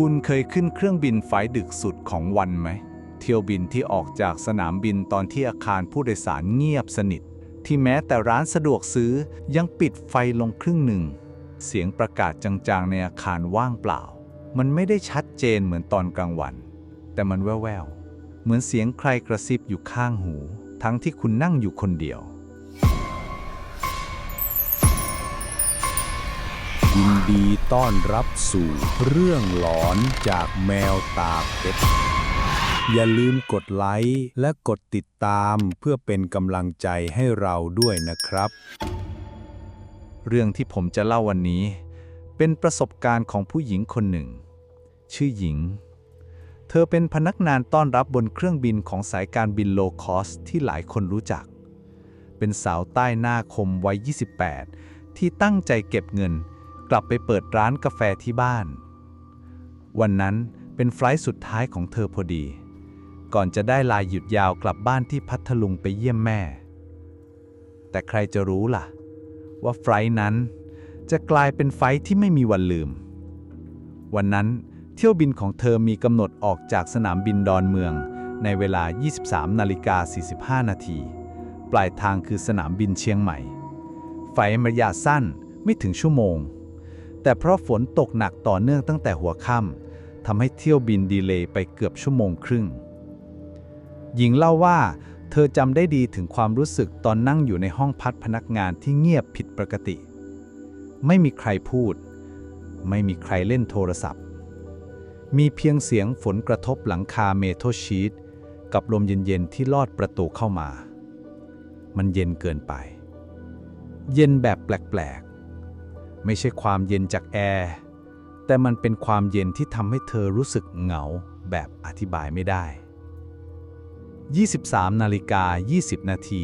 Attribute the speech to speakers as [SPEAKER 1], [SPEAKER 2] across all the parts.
[SPEAKER 1] คุณเคยขึ้นเครื่องบินไฟดึกสุดของวันไหม เที่ยวบินที่ออกจากสนามบินตอนที่อาคารผู้โดยสารเงียบสนิท ที่แม้แต่ร้านสะดวกซื้อยังปิดไฟลงครึ่งหนึ่ง เสียงประกาศจางๆในอาคารว่างเปล่า มันไม่ได้ชัดเจนเหมือนตอนกลางวัน แต่มันแว่วๆ เหมือนเสียงใครกระซิบอยู่ข้างหู ทั้งที่คุณนั่งอยู่คนเดียว
[SPEAKER 2] ดีต้อนรับสู่เรื่องหลอนจากแมวตาเพชรอย่าลืมกดไลค์และกดติดตามเพื่อเป็นกำลังใจให้เราด้วยนะครับ
[SPEAKER 1] เรื่องที่ผมจะเล่าวันนี้ เป็นประสบการณ์ของผู้หญิงคนหนึ่ง ชื่อหญิง เธอเป็นพนักงานต้อนรับบนเครื่องบินของสายการบินโลคอสที่หลายคนรู้จัก เป็นสาวใต้หน้าคมวัย 28 ที่ตั้งใจเก็บเงิน กลับไปเปิดร้านกาแฟที่บ้าน วันนั้นเป็นไฟล์สุดท้ายของเธอพอดี ก่อนจะได้ลาหยุดยาวกลับบ้านที่พัทลุงไปเยี่ยมแม่ แต่ใครจะรู้ล่ะ ว่าไฟล์นั้นจะกลายเป็นไฟล์ที่ไม่มีวันลืม วันนั้นเที่ยวบินของเธอมีกำหนดออกจากสนามบินดอนเมือง ในเวลา 23 นาฬิกา 45 นาที ปลายทางคือสนามบินเชียงใหม่ ไฟล์ระยะสั้นไม่ถึงชั่วโมง แต่เพราะฝนตกหนักต่อเนื่องตั้งแต่หัวค่ำทำให้เที่ยวบินดีเลย์ไปเกือบชั่วโมงครึ่ง หญิงเล่าว่า เธอจำได้ดีถึงความรู้สึกตอนนั่งอยู่ในห้องพักพนักงานที่เงียบผิดปกติ ไม่มีใครพูด ไม่มีใครเล่นโทรศัพท์ มีเพียงเสียงฝนกระทบหลังคาเมทัลชีตกับลมเย็นๆที่ลอดประตูเข้ามา มันเย็นเกินไป เย็นแบบแปลกๆ ไม่ใช่ความเย็นจากแอร์ แต่มันเป็นความเย็นที่ทำให้เธอรู้สึกเหงาแบบอธิบายไม่ได้ 23นาฬิกา 20 นาที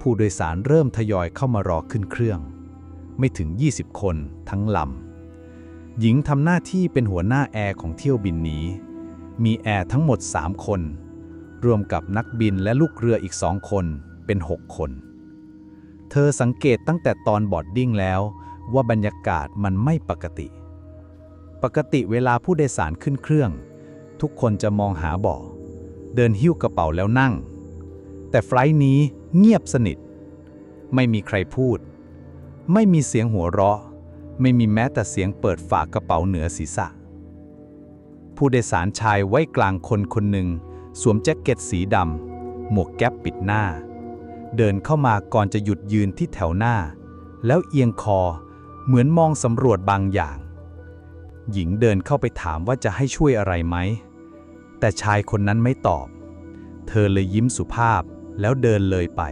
[SPEAKER 1] ผู้โดยสารเริ่มทยอยเข้ามารอขึ้นเครื่อง ไม่ถึง 20 คนทั้งลำ หญิงทำหน้าที่เป็นหัวหน้าแอร์ของเที่ยวบินนี้ มีแอร์ทั้งหมด 3 คน รวมกับนักบินและลูกเรืออีกสองคนเป็น 6 คน เธอสังเกตตั้งแต่ตอนบอดดิ้งแล้ว ว่าบรรยากาศมันไม่ปกติ ปกติเวลาผู้โดยสารขึ้นเครื่อง ทุกคนจะมองหาเบาะเดินหิ้วกระเป๋าแล้วนั่ง แต่ไฟล์นี้เงียบสนิท ไม่มีใครพูด ไม่มีเสียงหัวเราะ ไม่มีแม้แต่เสียงเปิดฝากระเป๋าเหนือศีรษะ ผู้โดยสารชายไว้กลางคนคนหนึ่ง สวมแจ็คเก็ตสีดำหมวกแก๊ปปิดหน้า เดินเข้ามาก่อนจะหยุดยืนที่แถวหน้า แล้วเอียงคอ เหมือนมองสำรวจบางอย่าง หญิงเดินเข้าไปถามว่าจะให้ช่วยอะไรไหม แต่ชายคนนั้นไม่ตอบ เธอเลยยิ้มสุภาพแล้วเดินเลยไป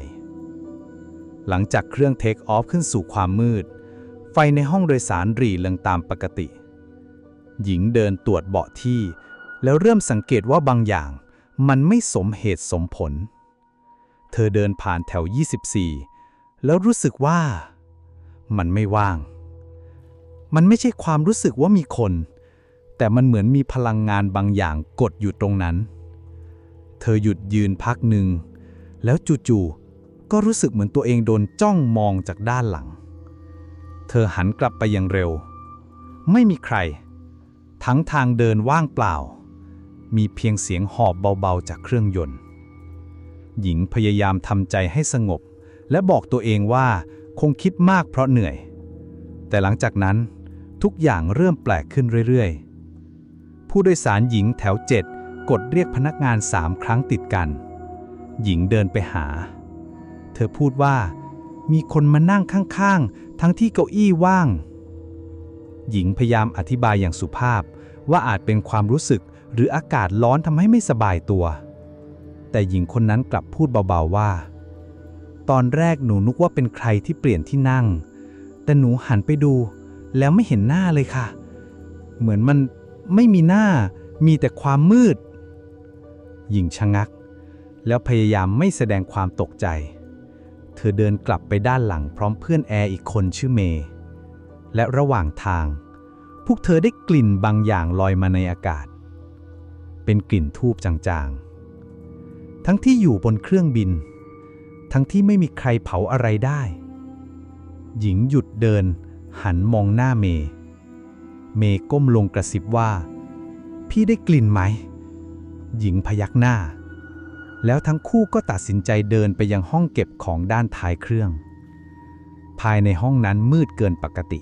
[SPEAKER 1] หลังจากเครื่องเทคออฟขึ้นสู่ความมืด ไฟในห้องโดยสารหรี่เรืองตามปกติ หญิงเดินตรวจเบาะที่ แล้วเริ่มสังเกตว่าบางอย่างมันไม่สมเหตุสมผล เธอเดินผ่านแถว 24 แล้วรู้สึกว่ามันไม่ว่าง มันไม่ใช่ความรู้สึกว่ามีคน แต่มันเหมือนมีพลังงานบางอย่างกดอยู่ตรงนั้น เธอหยุดยืนพักหนึ่ง แล้วจู่ๆก็รู้สึกเหมือนตัวเองโดนจ้องมองจากด้านหลัง เธอหันกลับไปอย่างเร็ว ไม่มีใคร ทั้งทางเดินว่างเปล่า มีเพียงเสียงหอบเบาๆจากเครื่องยนต์ หญิงพยายามทำใจให้สงบ และบอกตัวเองว่าคงคิดมากเพราะเหนื่อย แต่หลังจากนั้น ทุกอย่างเริ่มแปลกขึ้นเรื่อยๆ ผู้โดยสารหญิงแถวเจ็ดกดเรียกพนักงานสามครั้งติดกัน หญิงเดินไปหา เธอพูดว่า มีคนมานั่งข้างๆ ทั้งที่เก้าอี้ว่าง หญิงพยายามอธิบายอย่างสุภาพว่าอาจเป็นความรู้สึกหรืออากาศร้อนทำให้ไม่สบายตัว แต่หญิงคนนั้นกลับพูดเบาๆว่า ตอนแรกหนูนึกว่าเป็นใครที่เปลี่ยนที่นั่ง แต่หนูหันไปดู แล้วไม่เห็นหน้าเลยค่ะ เหมือนมันไม่มีหน้า มีแต่ความมืด หญิงชะงัก แล้วพยายามไม่แสดงความตกใจ เธอเดินกลับไปด้านหลังพร้อมเพื่อนแอร์อีกคนชื่อเมย์ และระหว่างทาง พวกเธอได้กลิ่นบางอย่างลอยมาในอากาศ เป็นกลิ่นทูบจางๆ ทั้งที่อยู่บนเครื่องบิน ทั้งที่ไม่มีใครเผาอะไรได้ หญิงหยุดเดิน หันมองหน้าเมย์เมย์ก้มลงกระซิบว่า พี่ได้กลิ่นไหม หญิงพยักหน้า แล้วทั้งคู่ก็ตัดสินใจเดินไปยังห้องเก็บของด้านท้ายเครื่อง ภายในห้องนั้นมืดเกินปกติ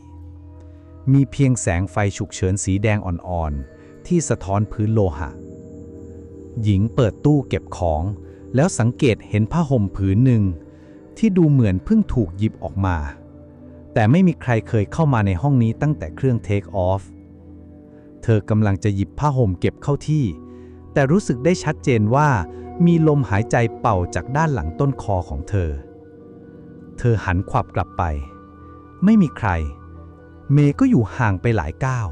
[SPEAKER 1] มีเพียงแสงไฟฉุกเฉินสีแดงอ่อนๆ ที่สะท้อนพื้นโลหะ หญิงเปิดตู้เก็บของ แล้วสังเกตเห็นผ้าห่มผืนหนึ่ง ที่ดูเหมือนเพิ่งถูกหยิบออกมา แต่ไม่มีใครเคยเข้ามาในห้องนี้ตั้งแต่เครื่องเทคออฟ เธอกำลังจะหยิบผ้าห่มเก็บเข้าที่ แต่รู้สึกได้ชัดเจนว่า มีลมหายใจเป่าจากด้านหลังต้นคอของเธอ เธอหันขวับกลับไป ไม่มีใคร เมย์ก็อยู่ห่างไปหลายก้าว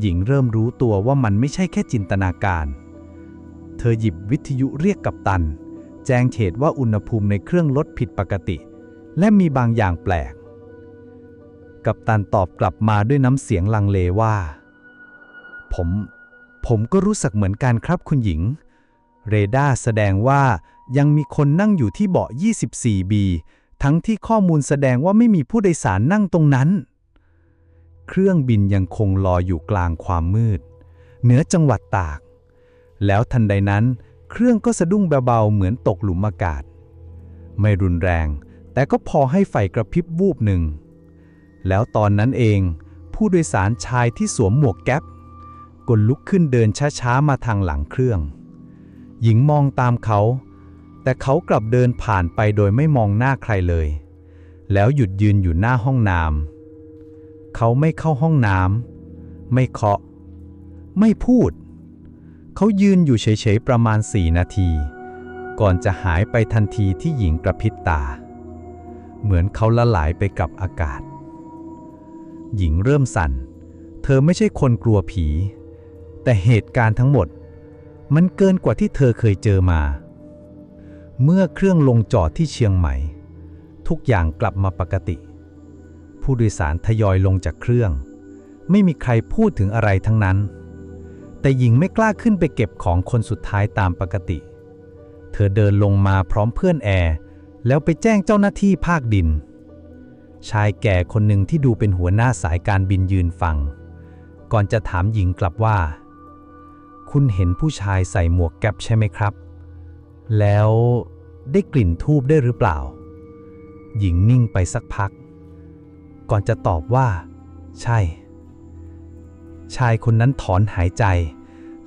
[SPEAKER 1] หญิงเริ่มรู้ตัวว่ามันไม่ใช่แค่จินตนาการ เธอหยิบวิทยุเรียกกัปตัน แจ้งเหตุว่าอุณหภูมิในเครื่องลดผิดปกติ และมีบางอย่างแปลก กัปตันตอบกลับมาด้วยน้ำเสียงลังเลว่า ผม ผมก็รู้สึกเหมือนกันครับคุณหญิง เรดาร์แสดงว่ายังมีคนนั่งอยู่ที่เบาะ 24B ทั้งที่ข้อมูลแสดงว่าไม่มีผู้โดยสารนั่งตรงนั้น เครื่องบินยังคงลอยอยู่กลางความมืด เหนือจังหวัดตาก แล้วทันใดนั้น เครื่องก็สะดุ้งเบาๆเหมือนตกหลุมอากาศ ไม่รุนแรง แต่ก็พอให้ไฟกระพริบวูบหนึ่ง แล้วตอนนั้นเองผู้โดยสารชายที่สวมหมวกแก๊ปก็ลุกขึ้นเดินช้าๆมาทางหลังเครื่อง หญิงมองตามเขา แต่เขากลับเดินผ่านไปโดยไม่มองหน้าใครเลย แล้วหยุดยืนอยู่หน้าห้องน้ำเขาไม่เข้าห้องน้ำไม่เคาะ ไม่พูด เขายืนอยู่เฉยๆประมาณสี่นาที ก่อนจะหายไปทันทีที่หญิงกระพริบตา เหมือนเขาละลายไปกับอากาศ หญิงเริ่มสั่น เธอไม่ใช่คนกลัวผี แต่เหตุการณ์ทั้งหมด มันเกินกว่าที่เธอเคยเจอมา เมื่อเครื่องลงจอดที่เชียงใหม่ ทุกอย่างกลับมาปกติ ผู้โดยสารทยอยลงจากเครื่อง ไม่มีใครพูดถึงอะไรทั้งนั้น แต่หญิงไม่กล้าขึ้นไปเก็บของคนสุดท้ายตามปกติ เธอเดินลงมาพร้อมเพื่อนแอร์ แล้วไปแจ้งเจ้าหน้าที่ภาคดิน ชายแก่คนหนึ่งที่ดูเป็นหัวหน้าสายการบินยืนฟัง ก่อนจะถามหญิงกลับว่า คุณเห็นผู้ชายใส่หมวกแก๊ปใช่ไหมครับ แล้วได้กลิ่นทูบได้หรือเปล่า หญิงนิ่งไปสักพัก ก่อนจะตอบว่า ใช่ ชายคนนั้นถอนหายใจ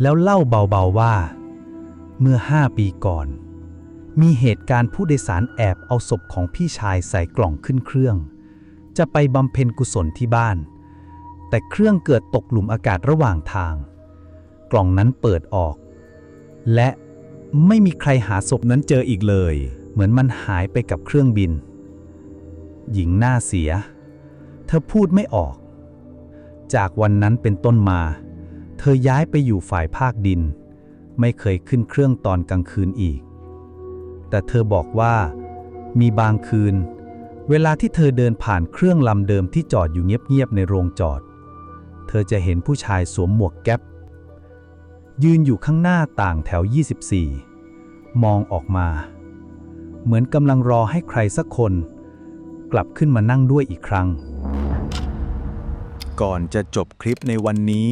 [SPEAKER 1] แล้วเล่าเบาๆว่า เมื่อห้าปีก่อน มีเหตุการณ์ผู้โดยสารแอบเอาศพของพี่ชายใส่กล่องขึ้นเครื่อง จะไปบำเพ็ญกุศลที่บ้าน แต่เครื่องเกิดตกหลุมอากาศระหว่างทาง กล่องนั้นเปิดออก และไม่มีใครหาศพนั้นเจออีกเลย เหมือนมันหายไปกับเครื่องบิน หญิงหน้าเสีย เธอพูดไม่ออก จากวันนั้นเป็นต้นมา เธอย้ายไปอยู่ฝ่ายภาคดิน ไม่เคยขึ้นเครื่องตอนกลางคืนอีก แต่เธอบอกว่า มีบางคืน เวลาที่เธอเดินผ่านเครื่องลำเดิมที่จอดอยู่เงียบๆในโรงจอด เธอจะเห็นผู้ชายสวมหมวกแก๊ป ยืนอยู่ข้างหน้าต่างแถว 24 มองออกมา เหมือนกำลังรอให้ใครสักคน กลับขึ้นมานั่งด้วยอีกครั้ง
[SPEAKER 2] ก่อนจะจบคลิปในวันนี้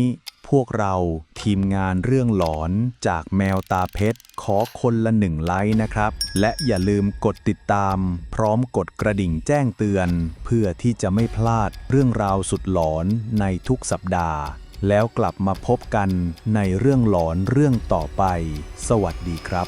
[SPEAKER 2] พวกเราทีมงานเรื่องหลอนจากแมวตาเพชร ขอคนละหนึ่งไลค์นะครับ และอย่าลืมกดติดตาม พร้อมกดกระดิ่งแจ้งเตือน เพื่อที่จะไม่พลาดเรื่องราวสุดหลอนในทุกสัปดาห์ แล้วกลับมาพบกันในเรื่องหลอนเรื่องต่อไป สวัสดีครับ